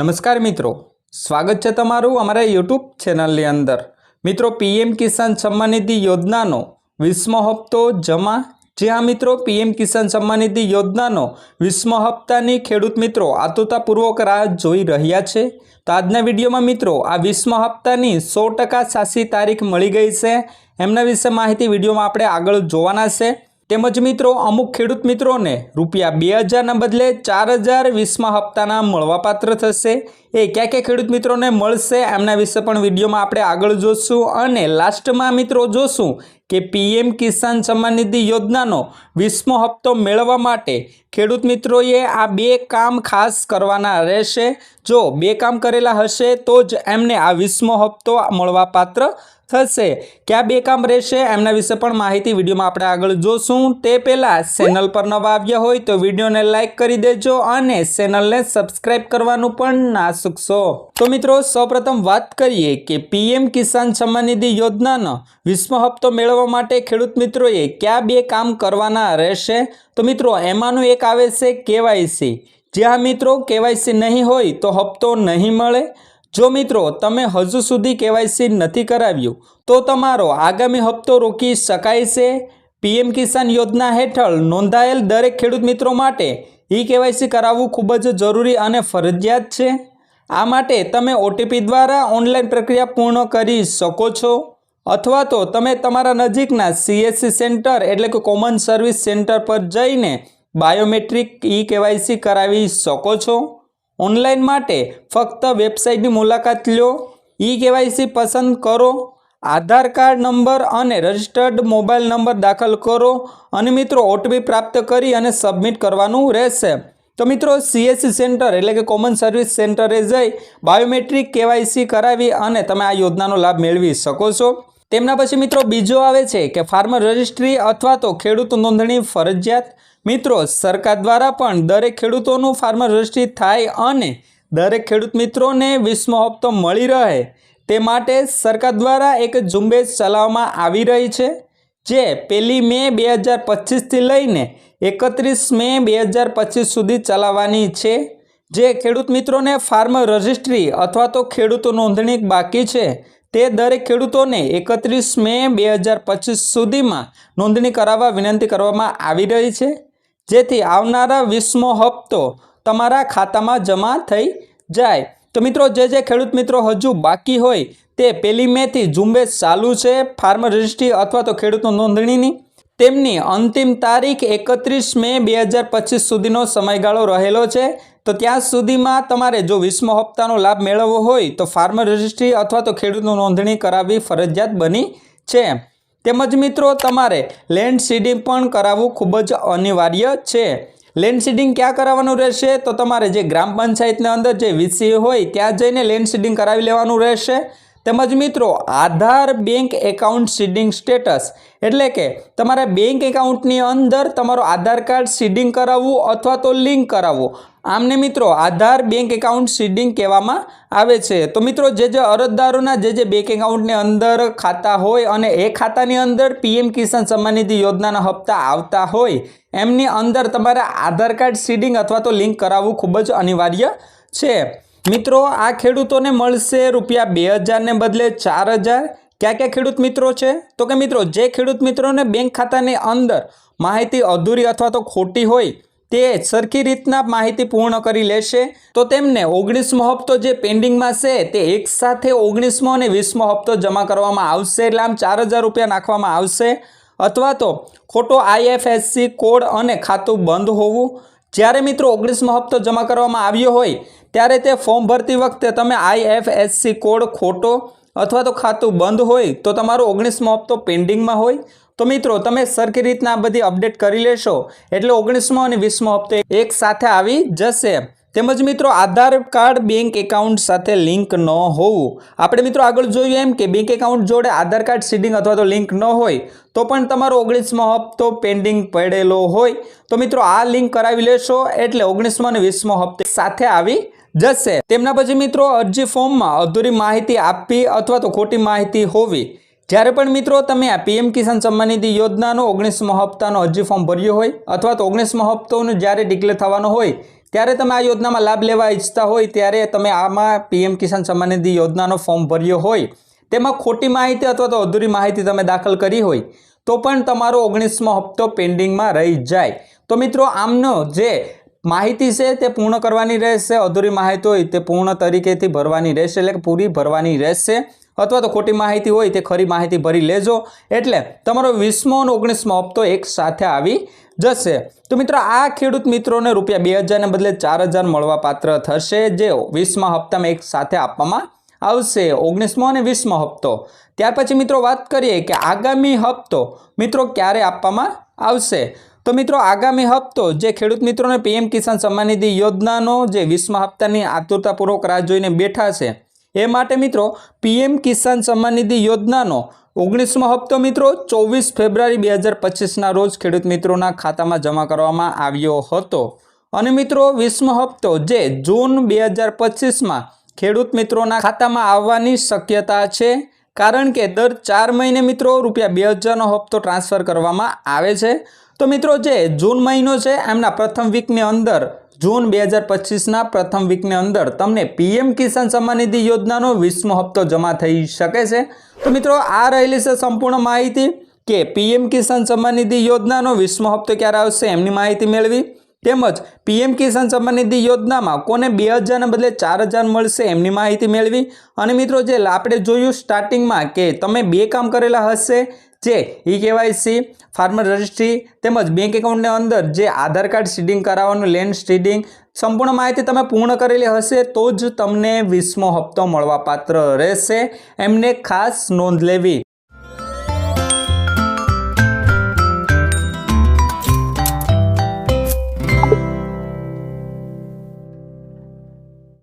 નમસ્કાર મિત્રો. સ્વાગત છે તમારું અમારા યુટ્યુબ ચેનલની અંદર. મિત્રો, પીએમ કિસાન સન્માન નિધિ યોજનાનો વીસમો હપ્તો જમા. જે હા મિત્રો, પીએમ કિસાન સન્માન નિધિ યોજનાનો વીસમો હપ્તાની ખેડૂત મિત્રો આતુરતાપૂર્વક રાહ જોઈ રહ્યા છે. તો આજના વિડીયોમાં મિત્રો, આ વીસમો હપ્તાની સો ટકા સાચી તારીખ મળી ગઈ છે. એમના વિશે માહિતી વિડીયોમાં આપણે આગળ જોવાના છે. તેમજ મિત્રો, અમુક ખેડૂત મિત્રોને રૂપિયા બે હજારના બદલે ચાર હજાર વીસમાં હપ્તાના મળવાપાત્ર થશે. એ ક્યાં ક્યાં ખેડૂત મિત્રોને મળશે એમના વિશે પણ વિડીયોમાં આપણે આગળ જોશું અને લાસ્ટમાં મિત્રો જોશું કે પીએમ કિસાન સન્માન નિધિ યોજનાનો વીસમો હપ્તો મેળવવા માટે ખેડૂત મિત્રોએ આ બે કામ ખાસ કરવાના રહેશે. જો બે કામ કરેલા હશે તો જ એમને આ વીસમો હપ્તો મળવાપાત્ર થશે. કયા બે કામ રહેશે એમના વિશે પણ માહિતી વિડીયોમાં આપણે આગળ જોશું. તે પહેલાં ચેનલ પર નવા આવ્યા હોય તો વિડીયોને લાઇક કરી દેજો અને ચેનલને સબસ્ક્રાઇબ કરવાનું પણ ના ચૂકશો તો મિત્રો, સૌપ્રથમ વાત કરીએ કે પીએમ કિસાન સન્માન નિધિ યોજનાનો વિશ્વ હપ્તો મેળવવા માટે ખેડૂત મિત્રોએ કયા બે કામ કરવાના રહેશે? તો મિત્રો, એમાંનું એક આવે છે કેવાયસી. જ્યાં મિત્રો કેવાયસી નહીં હોય તો હપ્તો નહીં મળે. જો મિત્રો, તમે હજુ સુધી કેવાયસી નથી કરાવ્યું, તો તમારો આગામી હપ્તો રોકી શકાય છે? પીએમ કિસાન યોજના હેઠળ નોંધાયેલ દરેક ખેડૂત મિત્રો માટે ઈ કેવાયસી કરાવવું ખૂબ જ જરૂરી અને ફરજિયાત છે. આ માટે તમે ઓટીપી દ્વારા ઓનલાઈન પ્રક્રિયા પૂર્ણ કરી શકો છો. અથવા તો તમે તમારા નજીકના સીએસસી સેન્ટર એટલે કે કોમન સર્વિસ સેન્ટર પર જઈને બાયોમેટ્રિક ઈ કેવાયસી કરાવી શકો છો. ઓનલાઈન માટે ફક્ત વેબસાઇટની મુલાકાત લો. ઈ કેવાયસી પસંદ કરો. આધાર કાર્ડ નંબર અને રજિસ્ટર્ડ મોબાઈલ નંબર દાખલ કરો અને મિત્રો ઓટીપી પ્રાપ્ત કરી અને સબમિટ કરવાનું રહેશે. તો મિત્રો સીએસસી સેન્ટર એટલે કે કોમન સર્વિસ સેન્ટરે જઈ બાયોમેટ્રિક કેવાયસી કરાવી અને તમે આ યોજનાનો લાભ મેળવી શકો છો. તેમના પછી મિત્રો બીજો આવે છે કે ફાર્મર રજિસ્ટ્રી અથવા તો ખેડૂત નોંધણી ફરજિયાત મિત્રો, સરકાર દ્વારા પણ દરેક ખેડૂતોનું ફાર્મર રજિસ્ટ્રી થાય અને દરેક ખેડૂત મિત્રોને વીસમો હપ્તો મળી રહે. તે માટે સરકાર દ્વારા એક ઝુંબેશ ચલાવવામાં આવી રહી છે, જે પહેલી મે બે હજાર પચીસથી લઈને એકત્રીસ મે બે હજાર પચીસ સુધી ચલાવવાની છે. જે ખેડૂત મિત્રોને ફાર્મ રજિસ્ટ્રી અથવા તો ખેડૂત નોંધણી બાકી છે, તે દરેક ખેડૂતોને એકત્રીસ મે બે હજાર પચીસ સુધીમાં નોંધણી કરાવવા વિનંતી કરવામાં આવી રહી છે. જેથી આવનારા વીસમો હપ્તો તમારા ખાતામાં જમા થઈ જાય. તો મિત્રો, જે જે ખેડૂત મિત્રો હજુ બાકી હોય તે પહેલી મેથી ઝુંબેશ ચાલુ છે ફાર્મર રજિસ્ટ્રી અથવા તો ખેડૂત નોંધણીની. તેમની અંતિમ તારીખ એકત્રીસ મે બે હજાર પચીસ સુધીનો સમયગાળો રહેલો છે. તો ત્યાં સુધીમાં તમારે જો વીસમો હપ્તાનો લાભ મેળવવો હોય તો ફાર્મર રજિસ્ટ્રી અથવા તો ખેડૂતનું નોંધણી કરાવવી ફરજિયાત બની છે. તેમજ મિત્રો, તમારે લેન્ડ સીડિંગ પણ કરાવવું ખૂબ જ અનિવાર્ય છે. લેન્ડ સીડિંગ ક્યાં કરાવવાનું રહેશે? તો તમારે જે ગ્રામ પંચાયતની અંદર જે વીસી હોય, ત્યાં જઈને લેન્ડ સીડિંગ કરાવી લેવાનું રહેશે. તેમજ મિત્રો, Aadhaar bank account seeding status. એટલે કે તમારા બેંક એકાઉન્ટની અંદર તમારો આધાર કાર્ડ સીડિંગ કરાવવું અથવા તો લિંક કરાવવું. આમને મિત્રો, આધાર બેંક એકાઉન્ટ સીડિંગ કહેવામાં આવે છે. તો મિત્રો, જે જે અરજદારોના જે જે બેંક એકાઉન્ટની અંદર ખાતા હોય અને એ ખાતાની અંદર પીએમ કિસાન સન્માન યોજનાના હપ્તા આવતા હોય, એમની અંદર તમારે આધાર કાર્ડ સીડિંગ અથવા તો લિંક કરાવવું ખૂબ જ અનિવાર્ય છે. મિત્રો, આ ખેડૂતોને મળશે રૂપિયા બે હજારને બદલે ચાર હજાર. ક્યાં ક્યાં ખેડૂત મિત્રો છે? તો કે મિત્રો, જે ખેડૂત મિત્રોને બેંક ખાતાની અંદર માહિતી અધૂરી અથવા તો ખોટી હોય, તે સરખી રીતના માહિતી પૂર્ણ કરી લેશે. તો તેમને ઓગણીસમો હપ્તો જે પેન્ડિંગમાં છે, તે એક સાથે ઓગણીસમો અને વીસમો હપ્તો જમા કરવામાં આવશે. એટલે આમ ચાર હજાર રૂપિયા નાખવામાં આવશે. અથવા તો ખોટો આઈએફએસસી કોડ અને ખાતું બંધ હોવું. જ્યારે મિત્રો ઓગણીસમો હપ્તો જમા કરવામાં આવ્યો હોય ત્યારે તે ફોર્મ ભરતી વખતે તમે આઈએફએસસી કોડ ખોટો અથવા તો ખાતું બંધ હોય તો તમારો ઓગણીસમો હપ્તો પેન્ડિંગમાં હોય. તો મિત્રો, તમે સરખી રીતના આ બધી અપડેટ કરી લેશો. એટલે ઓગણીસમો અને વીસમો હપ્તો એક સાથે આવી જશે. તેમજ મિત્રો આધાર કાર્ડ, બેંક એકાઉન્ટ સાથે લિંક ન હોવું. આપણે મિત્રો આગળ જોયું એમ કે બેંક એકાઉન્ટ જોડે આધાર કાર્ડ સીડિંગ અથવા તો લિંક ન હોય, તો પણ તમારો ઓગણીસમો હપ્તો પેન્ડિંગ પડેલો હોય. તો મિત્રો આ લિંક કરાવી લેશો એટલે ઓગણીસમો અને વીસમો હપ્તે સાથે આવી જશે. તેમના પછી મિત્રો અરજી ફોર્મમાં અધૂરી માહિતી આપવી અથવા તો ખોટી માહિતી હોવી. જ્યારે પણ મિત્રો તમે આ પીએમ કિસાન સન્માન નિધિ યોજનાનો ઓગણીસમો હપ્તાનો અરજી ફોર્મ ભર્યો હોય અથવા તો ઓગણીસમો હપ્તોનો જ્યારે ડિક્લેર થવાનો હોય ત્યારે તમે આ યોજનામાં લાભ લેવા ઈચ્છતા હોય, ત્યારે તમે આમાં પીએમ કિસાન સન્માન નિધિ યોજનાનો ફોર્મ ભર્યો હોય, તેમાં ખોટી માહિતી અથવા તો અધૂરી માહિતી તમે દાખલ કરી હોય, તો પણ તમારો ઓગણીસમો હપ્તો પેન્ડિંગમાં રહી જાય. તો મિત્રો, આમનો જે માહિતી છે તે પૂર્ણ કરવાની રહેશે, અધૂરી માહિતી હોય તે પૂર્ણ તરીકેથી ભરવાની રહેશે, એટલે કે પૂરી ભરવાની રહેશે. અથવા તો ખોટી માહિતી હોય તે ખરી માહિતી ભરી લેજો. એટલે તમારો વીસમો અને ઓગણીસમો હપ્તો એક સાથે આવી જશે. તો મિત્રો, આ ખેડૂત મિત્રોને રૂપિયા બે હજારને બદલે ચાર હજાર મળવા પાત્ર થશે, જે વીસમા હપ્તામાં એક સાથે આપવામાં આવશે. ઓગણીસમો અને વીસમો હપ્તો. ત્યાર પછી મિત્રો, વાત કરીએ કે આગામી હપ્તો મિત્રો ક્યારે આપવામાં આવશે? તો મિત્રો, આગામી હપ્તો જે ખેડૂત મિત્રોને પીએમ કિસાન સન્માન નિધિ યોજનાનો જે વીસમા હપ્તાની આતુરતાપૂર્વક રાહ જોઈને બેઠા છે એ માટે મિત્રો, પીએમ કિસાન સન્માન નિધિ યોજનાનો ઓગણીસમો હપ્તો મિત્રો, ચોવીસ ફેબ્રુઆરી બે હજાર પચીસના રોજ ખેડૂત મિત્રોના ખાતામાં જમા કરવામાં આવ્યો હતો. અને મિત્રો, વીસમો હપ્તો જે જૂન બે હજાર પચીસમાં ખેડૂત મિત્રોના ખાતામાં આવવાની શક્યતા છે, કારણ કે દર ચાર મહિને મિત્રો રૂપિયા બે હજારનો હપ્તો ટ્રાન્સફર કરવામાં આવે છે. તો મિત્રો, જે જૂન મહિનો છે, એમના પ્રથમ વીકની અંદર જૂન બે હજાર પચીસના પ્રથમ વીકની અંદર તમને પીએમ કિસાન સન્માન નિધિ યોજનાનો વીસમો હપ્તો જમા થઈ શકે છે. તો મિત્રો, આ રહેલી છે સંપૂર્ણ માહિતી કે પીએમ કિસાન સન્માન નિધિ યોજનાનો વીસમો હપ્તો ક્યારે આવશે, એમની માહિતી મેળવી તેમજ પીએમ કિસાન નિધિ યોજનામાં કોને બે હજારને બદલે ચાર હજાર મળશે એમની માહિતી મેળવી. અને મિત્રો, જે આપણે જોયું સ્ટાર્ટિંગમાં કે તમે બે કામ કરેલા હશે, જે ઈ કેવાયસી ફાર્મર રજિસ્ટ્રી તેમજ બેંક એકાઉન્ટની અંદર જે આધાર કાર્ડ સીડિંગ કરાવવાનું લેન્ડ સીડિંગ સંપૂર્ણ માહિતી તમે પૂર્ણ કરેલી હશે, તો જ તમને વીસમો હપ્તો મળવાપાત્ર રહેશે. એમને ખાસ નોંધ લેવી.